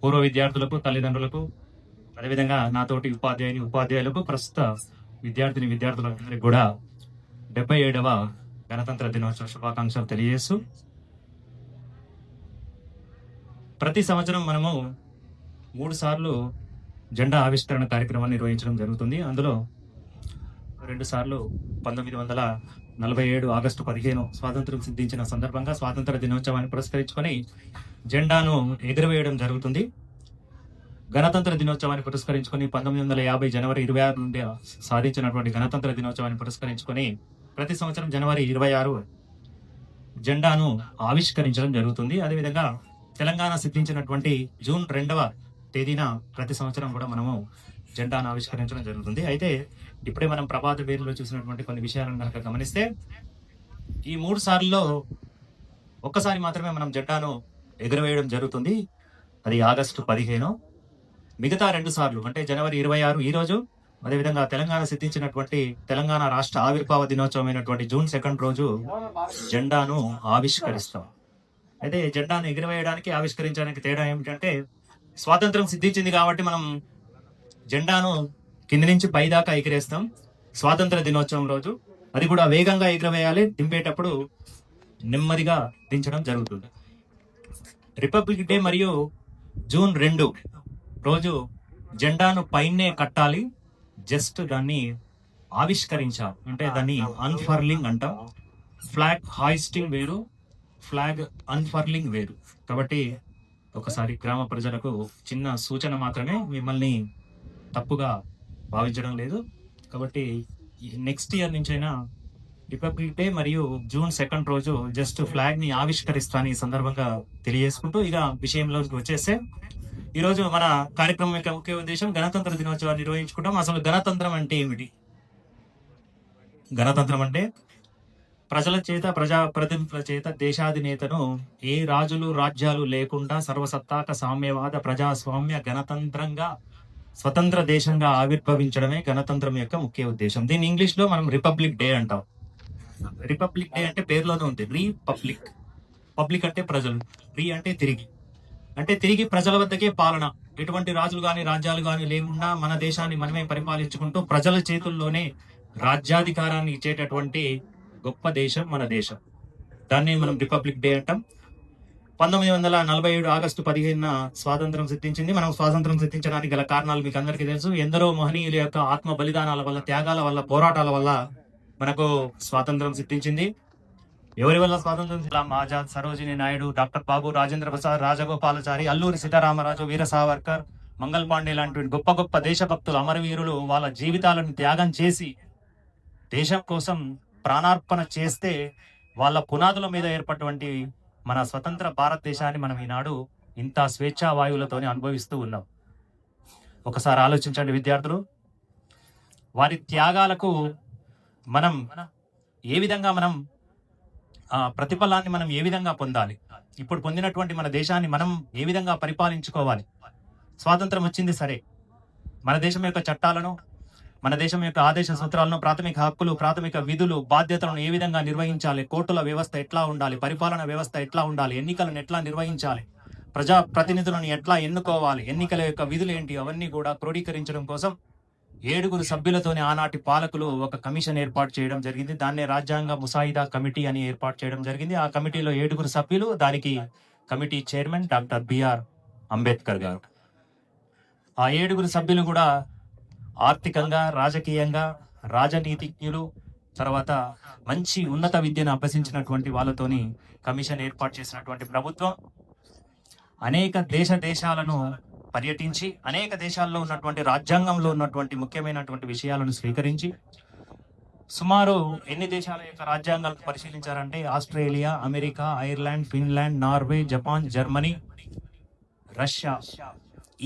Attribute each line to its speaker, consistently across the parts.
Speaker 1: పూర్వ విద్యార్థులకు తల్లిదండ్రులకు అదేవిధంగా నాతోటి ఉపాధ్యాయుని ఉపాధ్యాయులకు ప్రస్తుత విద్యార్థిని విద్యార్థులందరికీ కూడా డెబ్బై ఏడవ గణతంత్ర దినోత్సవ శుభాకాంక్షలు తెలియజేస్తూ ప్రతి సంవత్సరం మనము మూడు సార్లు జెండా ఆవిష్కరణ కార్యక్రమాన్ని నిర్వహించడం జరుగుతుంది అందులో రెండు సార్లు పంతొమ్మిది వందల నలభై ఏడు ఆగస్టు పదిహేను స్వాతంత్రం సిద్ధించిన సందర్భంగా స్వాతంత్ర దినోత్సవాన్ని పురస్కరించుకొని జెండాను ఎగురవేయడం జరుగుతుంది గణతంత్ర దినోత్సవాన్ని పురస్కరించుకొని పంతొమ్మిది వందల యాభై జనవరి ఇరవై ఆరు నుండి సాధించినటువంటి గణతంత్ర దినోత్సవాన్ని పురస్కరించుకొని ప్రతి సంవత్సరం జనవరి ఇరవై ఆరు జెండాను ఆవిష్కరించడం జరుగుతుంది అదేవిధంగా తెలంగాణ సిద్ధించినటువంటి జూన్ రెండవ తేదీన ప్రతి సంవత్సరం కూడా మనము జెండాను ఆవిష్కరించడం జరుగుతుంది అయితే ఇప్పుడే మనం ప్రభాత పేరులో చూసినటువంటి కొన్ని విషయాలను కనుక గమనిస్తే ఈ మూడు సార్లు ఒక్కసారి మాత్రమే మనం జెండాను ఎగురవేయడం జరుగుతుంది అది ఆగస్టు పదిహేను మిగతా రెండు సార్లు అంటే జనవరి ఇరవై ఆరు ఈరోజు అదేవిధంగా తెలంగాణ సిద్ధించినటువంటి తెలంగాణ రాష్ట్ర ఆవిర్భావ దినోత్సవమైనటువంటి జూన్ సెకండ్ రోజు జెండాను ఆవిష్కరిస్తాం అయితే జెండాను ఎగురవేయడానికి ఆవిష్కరించడానికి తేడా ఏమిటంటే స్వాతంత్రం సిద్ధించింది కాబట్టి మనం జెండాను కింది నుంచి పైదాకా ఎగిరేస్తాం స్వాతంత్ర దినోత్సవం రోజు అది కూడా వేగంగా ఎగిరవేయాలి దింపేటప్పుడు నెమ్మదిగా దించడం జరుగుతుంది రిపబ్లిక్ డే మరియు జూన్ రెండు రోజు జెండాను పైనే కట్టాలి జస్ట్ దాన్ని ఆవిష్కరించాలి అంటే దాన్ని అన్ఫర్లింగ్ అంట ఫ్లాగ్ హాయిస్టింగ్ వేరు ఫ్లాగ్ అన్ఫర్లింగ్ వేరు కాబట్టి ఒకసారి గ్రామ ప్రజలకు చిన్న సూచన మాత్రమే మిమ్మల్ని తప్పుగా భావించడం లేదు కాబట్టి నెక్స్ట్ ఇయర్ నుంచైనా రిపబ్లిక్ డే మరియు జూన్ సెకండ్ రోజు జస్ట్ ఫ్లాగ్ ని ఆవిష్కరిస్తాను ఈ సందర్భంగా తెలియజేసుకుంటూ ఇక విషయంలో వచ్చేస్తే ఈ రోజు మన కార్యక్రమం యొక్క ముఖ్య ఉద్దేశం గణతంత్ర దినోత్సవాన్ని నిర్వహించుకుంటాం అసలు గణతంత్రం అంటే ఏమిటి గణతంత్రం అంటే ప్రజల చేత ప్రజా ప్రతినిధుల చేత దేశాధినేతను ఏ రాజులు రాజ్యాలు లేకుండా సర్వసత్తాక సామ్యవాద ప్రజాస్వామ్య గణతంత్రంగా స్వతంత్ర దేశంగా ఆవిర్భవించడమే గణతంత్రం యొక్క ముఖ్య ఉద్దేశం దీని ఇంగ్లీష్లో మనం రిపబ్లిక్ డే అంటాం రిపబ్లిక్ డే అంటే పేరులోనే ఉంది రీపబ్లిక్ పబ్లిక్ అంటే ప్రజలు రీ అంటే తిరిగి అంటే తిరిగి ప్రజల వద్దకే పాలన ఎటువంటి రాజులు కానీ రాజ్యాలు కానీ లేకుండా మన దేశాన్ని మనమే పరిపాలించుకుంటూ ప్రజల చేతుల్లోనే రాజ్యాధికారాన్ని ఇచ్చేటటువంటి గొప్ప దేశం మన దేశం దాన్ని మనం రిపబ్లిక్ డే అంటాం పంతొమ్మిది వందల నలభై ఏడు ఆగస్టు పదిహేనున స్వాతంత్రం సిద్ధించింది మనం స్వాతంత్రం సిద్ధించడానికి గల కారణాలు మీకు అందరికీ తెలుసు ఎందరో మహనీయుల యొక్క ఆత్మ బలిదానాల వల్ల త్యాగాల వల్ల పోరాటాల వల్ల మనకు స్వాతంత్రం సిద్ధించింది ఎవరి వల్ల స్వాతంత్రం కలాం ఆజాద్ సరోజిని నాయుడు డాక్టర్ బాబు రాజేంద్ర ప్రసాద్ రాజగోపాలచారి అల్లూరి సీతారామరాజు వీర సావర్కర్ మంగళ్ పాండే లాంటి గొప్ప గొప్ప దేశభక్తులు అమరవీరులు వాళ్ళ జీవితాలను త్యాగం చేసి దేశం కోసం ప్రాణార్పణ చేస్తే వాళ్ళ పునాదుల మీద ఏర్పడినటువంటి మన స్వతంత్ర భారతదేశాన్ని మనం ఈనాడు ఇంత స్వేచ్ఛా వాయువులతోనే అనుభవిస్తూ ఉన్నాం ఒకసారి ఆలోచించండి విద్యార్థులు వారి త్యాగాలకు మనం ఏ విధంగా మనం ప్రతిఫలాన్ని మనం ఏ విధంగా పొందాలి ఇప్పుడు పొందినటువంటి మన దేశాన్ని మనం ఏ విధంగా పరిపాలించుకోవాలి స్వాతంత్రం వచ్చింది సరే మన దేశం యొక్క చట్టాలను మన దేశం యొక్క ఆదేశ సూత్రాలను ప్రాథమిక హక్కులు ప్రాథమిక విధులు బాధ్యతలను ఏ విధంగా నిర్వహించాలి కోర్టుల వ్యవస్థ ఎట్లా ఉండాలి పరిపాలన వ్యవస్థ ఎట్లా ఉండాలి ఎన్నికలను ఎట్లా నిర్వహించాలి ప్రజా ప్రతినిధులను ఎట్లా ఎన్నుకోవాలి ఎన్నికల యొక్క విధులు ఏంటి అవన్నీ కూడా క్రోడీకరించడం కోసం ఏడుగురు సభ్యులతోనే ఆనాటి పాలకులు ఒక కమిషన్ ఏర్పాటు చేయడం జరిగింది దాన్నే రాజ్యాంగ ముసాయిదా కమిటీ అని ఏర్పాటు చేయడం జరిగింది ఆ కమిటీలో ఏడుగురు సభ్యులు దానికి committee chairman doctor BR Ambedkar garu ఆ ఏడుగురు సభ్యులు కూడా ఆర్థికంగా రాజకీయంగా రాజనీతిజ్ఞులు తర్వాత మంచి ఉన్నత విద్యను అభ్యసించినటువంటి వాళ్ళతోని కమిషన్ ఏర్పాటు చేసినటువంటి ప్రభుత్వం అనేక దేశ దేశాలను పర్యటించి అనేక దేశాల్లో ఉన్నటువంటి రాజ్యాంగంలో ఉన్నటువంటి ముఖ్యమైనటువంటి విషయాలను స్వీకరించి సుమారు ఎన్ని దేశాల యొక్క రాజ్యాంగాలను పరిశీలించారంటే Australia America Ireland Finland Norway Japan Germany Russia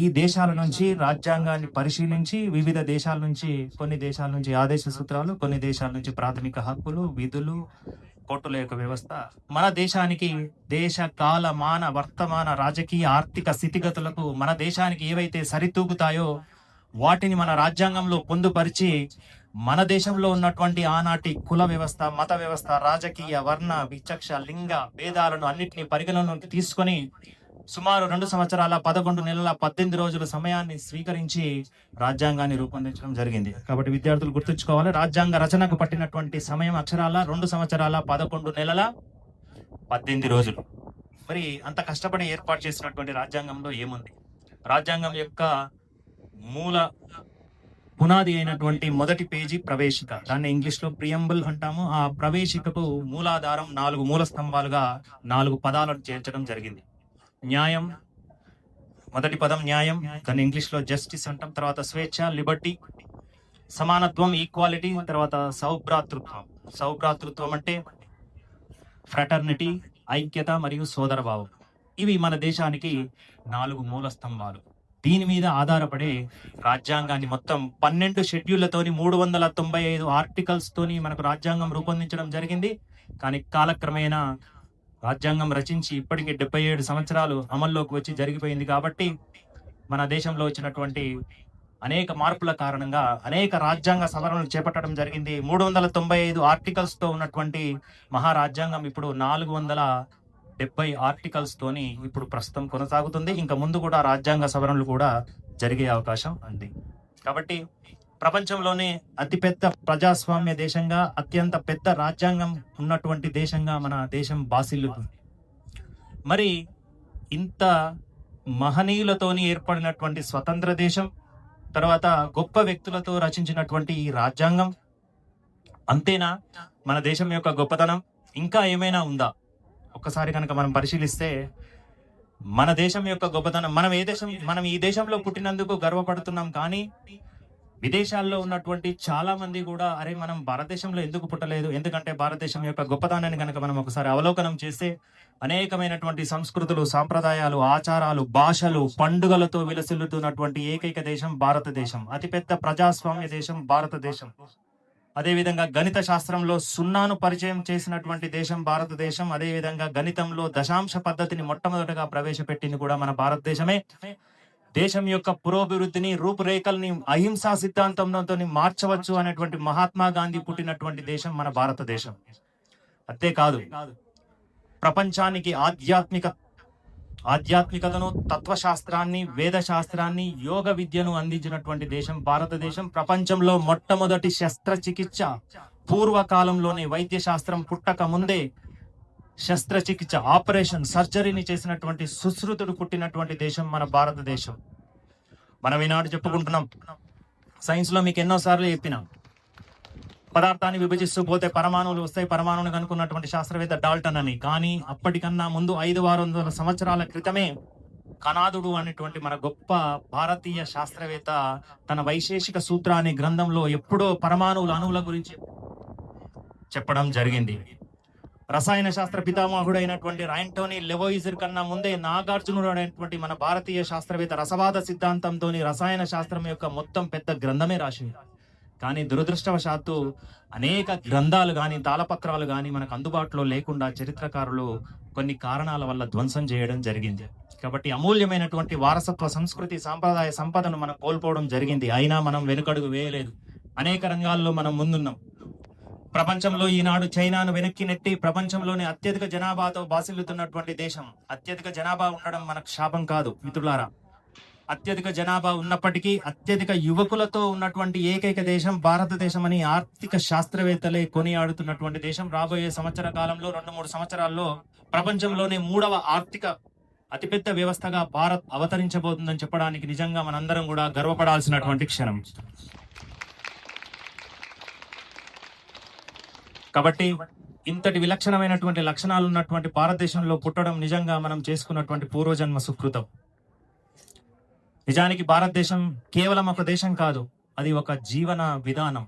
Speaker 1: ఈ దేశాల నుంచి రాజ్యాంగాన్ని పరిశీలించి వివిధ దేశాల నుంచి కొన్ని దేశాల నుంచి ఆదేశ సూత్రాలు కొన్ని దేశాల నుంచి ప్రాథమిక హక్కులు విధులు కోర్టుల యొక్క వ్యవస్థ మన దేశానికి దేశ కాల మాన వర్తమాన రాజకీయ ఆర్థిక స్థితిగతులకు మన దేశానికి ఏవైతే సరితూగుతాయో వాటిని మన రాజ్యాంగంలో పొందుపరిచి మన దేశంలో ఉన్నటువంటి ఆనాటి కుల వ్యవస్థ మత వ్యవస్థ రాజకీయ వర్ణ విచక్ష లింగ భేదాలను అన్నింటినీ పరిగణలోకి తీసుకొని సుమారు రెండు సంవత్సరాల పదకొండు నెలల పద్దెనిమిది రోజుల సమయాన్ని స్వీకరించి రాజ్యాంగాన్ని రూపొందించడం జరిగింది కాబట్టి విద్యార్థులు గుర్తుంచుకోవాలి రాజ్యాంగ రచనకు పట్టినటువంటి సమయం అక్షరాల రెండు సంవత్సరాల పదకొండు నెలల పద్దెనిమిది రోజులు మరి అంత కష్టపడి ఏర్పాటు చేసినటువంటి రాజ్యాంగంలో ఏముంది రాజ్యాంగం యొక్క మూల పునాది అయినటువంటి మొదటి పేజీ ప్రవేశిక దాన్ని ఇంగ్లీష్లో ప్రియంబుల్ అంటాము ఆ ప్రవేశికకు మూలాధారం నాలుగు మూల స్తంభాలుగా నాలుగు పదాలను చేర్చడం జరిగింది న్యాయం మొదటి పదం న్యాయం దాన్ని ఇంగ్లీష్లో జస్టిస్ అంటాం తర్వాత స్వేచ్ఛ లిబర్టీ సమానత్వం ఈక్వాలిటీ తర్వాత సౌభ్రాతృత్వం సౌభ్రాతృత్వం అంటే ఫ్రటర్నిటీ ఐక్యత మరియు సోదరభావం ఇవి మన దేశానికి నాలుగు మూల స్తంభాలు దీని మీద ఆధారపడే రాజ్యాంగాన్ని మొత్తం పన్నెండు షెడ్యూళ్లతోని మూడు వందల తొంభై ఐదు ఆర్టికల్స్తోని మనకు రాజ్యాంగం రూపొందించడం జరిగింది కానీ కాలక్రమేణా రాజ్యాంగం రచించి ఇప్పటికే డెబ్బై ఏడు సంవత్సరాలు అమల్లోకి వచ్చి జరిగిపోయింది కాబట్టి మన దేశంలో వచ్చినటువంటి అనేక మార్పుల కారణంగా అనేక రాజ్యాంగ సవరణలు చేపట్టడం జరిగింది మూడు వందల తొంభై ఐదు ఆర్టికల్స్తో ఉన్నటువంటి మహారాజ్యాంగం ఇప్పుడు నాలుగు వందల డెబ్బై ఆర్టికల్స్తోని ఇప్పుడు ప్రస్తుతం కొనసాగుతుంది ఇంకా ముందు కూడా రాజ్యాంగ సవరణలు కూడా జరిగే అవకాశం ఉంది కాబట్టి ప్రపంచంలోనే అతిపెద్ద ప్రజాస్వామ్య దేశంగా అత్యంత పెద్ద రాజ్యాంగం ఉన్నటువంటి దేశంగా మన దేశం బాసిల్లుతుంది మరి ఇంత మహనీయులతోని ఏర్పడినటువంటి స్వతంత్ర దేశం తర్వాత గొప్ప వ్యక్తులతో రచించినటువంటి ఈ రాజ్యాంగం అంతేనా మన దేశం యొక్క గొప్పతనం ఇంకా ఏమైనా ఉందా ఒక్కసారి కనుక మనం పరిశీలిస్తే మన దేశం యొక్క గొప్పతనం మనం ఏ దేశం మనం ఈ దేశంలో పుట్టినందుకు గర్వపడుతున్నాం కానీ విదేశాల్లో ఉన్నటువంటి చాలా మంది కూడా అరే మనం భారతదేశంలో ఎందుకు పుట్టలేదు ఎందుకంటే భారతదేశం యొక్క గొప్పదనాన్ని కనుక మనం ఒకసారి అవలోకనం చేస్తే అనేకమైనటువంటి సంస్కృతులు సాంప్రదాయాలు ఆచారాలు భాషలు పండుగలతో విలసిల్లుతున్నటువంటి ఏకైక దేశం భారతదేశం అతిపెద్ద ప్రజాస్వామ్య దేశం భారతదేశం అదేవిధంగా గణిత శాస్త్రంలో సున్నాను పరిచయం చేసినటువంటి దేశం భారతదేశం అదేవిధంగా గణితంలో దశాంశ పద్ధతిని మొట్టమొదటగా ప్రవేశపెట్టింది కూడా మన భారతదేశమే దేశం యొక్క పురోభివృద్ధిని రూపురేఖల్ని అహింసా సిద్ధాంతంతో మార్చవచ్చు అనేటువంటి మహాత్మా గాంధీ పుట్టినటువంటి దేశం మన భారతదేశం అంతేకాదు ప్రపంచానికి ఆధ్యాత్మిక ఆధ్యాత్మికతను తత్వశాస్త్రాన్ని వేదశాస్త్రాన్ని యోగ విద్యను అందించినటువంటి దేశం భారతదేశం ప్రపంచంలో మొట్టమొదటి శస్త్రచికిత్స పూర్వకాలంలోనే వైద్య శాస్త్రం పుట్టక ముందే శస్త్రచికిత్స ఆపరేషన్ సర్జరీని చేసినటువంటి సుశ్రుతుడు పుట్టినటువంటి దేశం మన భారతదేశం మనం ఈనాడు చెప్పుకుంటున్నాం సైన్స్లో మీకు ఎన్నోసార్లు చెప్పినాం పదార్థాన్ని విభజిస్తూ పోతే పరమాణువులు వస్తాయి పరమాణువుని కనుక్కున్నటువంటి శాస్త్రవేత్త డాల్టన్ అని కానీ అప్పటికన్నా ముందు ఐదు ఆరు వందల సంవత్సరాల క్రితమే కనాదుడు అనేటువంటి మన గొప్ప భారతీయ శాస్త్రవేత్త తన వైశేషిక సూత్ర అనే గ్రంథంలో ఎప్పుడో పరమాణువుల అణువుల గురించి చెప్పడం జరిగింది రసాయన శాస్త్ర పితామహుడైనటువంటి రాయింటోనీ లెవోయిజర్ కన్నా ముందే నాగార్జునుడు అనేటువంటి మన భారతీయ శాస్త్రవేత్త రసవాద సిద్ధాంతంతో రసాయన శాస్త్రం యొక్క మొత్తం పెద్ద గ్రంథమే రాసింది కానీ దురదృష్టవశాత్తు అనేక గ్రంథాలు కానీ తాళపత్రాలు కానీ మనకు అందుబాటులో లేకుండా చరిత్రకారులు కొన్ని కారణాల వల్ల ధ్వంసం చేయడం జరిగింది కాబట్టి అమూల్యమైనటువంటి వారసత్వ సంస్కృతి సాంప్రదాయ సంపదను మనం కోల్పోవడం జరిగింది అయినా మనం వెనుకడుగు వేయలేదు అనేక రంగాల్లో మనం ముందున్నాం ప్రపంచంలో ఈనాడు చైనాను వెనక్కి నెట్టి ప్రపంచంలోనే అత్యధిక జనాభాతో బాసిల్లుతున్నటువంటి దేశం అత్యధిక జనాభా ఉండడం మనకు శాపం కాదు మిత్రులారా అత్యధిక జనాభా ఉన్నప్పటికీ అత్యధిక యువకులతో ఉన్నటువంటి ఏకైక దేశం భారతదేశం అని ఆర్థిక శాస్త్రవేత్తలే కొనియాడుతున్నటువంటి దేశం రాబోయే సంవత్సర కాలంలో రెండు మూడు సంవత్సరాల్లో ప్రపంచంలోనే మూడవ ఆర్థిక అతిపెద్ద వ్యవస్థగా భారత్ అవతరించబోతుందని చెప్పడానికి నిజంగా మనందరం కూడా గర్వపడాల్సినటువంటి క్షణం కాబట్టి ఇంతటి విలక్షణమైనటువంటి లక్షణాలు ఉన్నటువంటి భారతదేశంలో పుట్టడం నిజంగా మనం చేసుకున్నటువంటి పూర్వజన్మ సుకృతం నిజానికి భారతదేశం కేవలం ఒక దేశం కాదు అది ఒక జీవన విధానం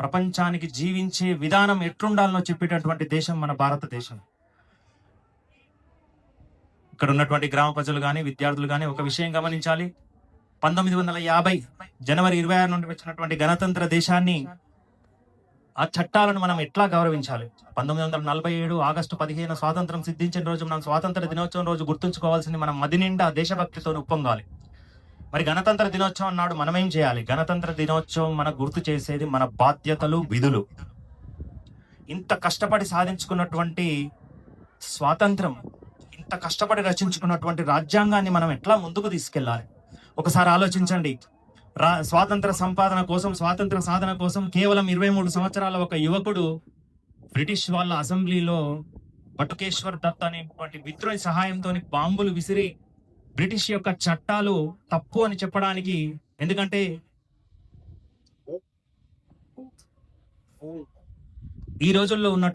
Speaker 1: ప్రపంచానికి జీవించే విధానం ఎట్లుండాలనో చెప్పేటటువంటి దేశం మన భారతదేశం ఇక్కడ ఉన్నటువంటి గ్రామ ప్రజలు కానీ విద్యార్థులు కానీ ఒక విషయం గమనించాలి పంతొమ్మిది వందల యాభై జనవరి ఇరవై ఆరు నుండి వచ్చినటువంటి గణతంత్ర దేశాన్ని ఆ చట్టాలను మనం ఎట్లా గౌరవించాలి పంతొమ్మిది వందల నలభై ఏడు ఆగస్టు పదిహేను స్వాతంత్రం సిద్ధించిన రోజు మనం స్వాతంత్ర దినోత్సవం రోజు గుర్తుంచుకోవాల్సింది మనం మది నిండా దేశభక్తితో ఉప్పొంగాలి మరి గణతంత్ర దినోత్సవం నాడు మనం ఏం చేయాలి గణతంత్ర దినోత్సవం మనకు గుర్తు చేసేది మన బాధ్యతలు విధులు ఇంత కష్టపడి సాధించుకున్నటువంటి స్వాతంత్రం ఇంత కష్టపడి రచించుకున్నటువంటి రాజ్యాంగాన్ని మనం ఎట్లా ముందుకు తీసుకెళ్ళాలి ఒకసారి ఆలోచించండి రా స్వాతంత్ర సంపాదన కోసం స్వాతంత్ర సాధన కోసం కేవలం ఇరవై మూడు సంవత్సరాల ఒక యువకుడు బ్రిటిష్ వాళ్ళ అసెంబ్లీలో బటుకేశ్వర్ దత్ అనేటువంటి మిత్రుని సహాయంతో బాంబులు విసిరి బ్రిటిష్ యొక్క చట్టాలు తప్పు అని చెప్పడానికి ఎందుకంటే ఈ రోజుల్లో ఉన్నటువంటి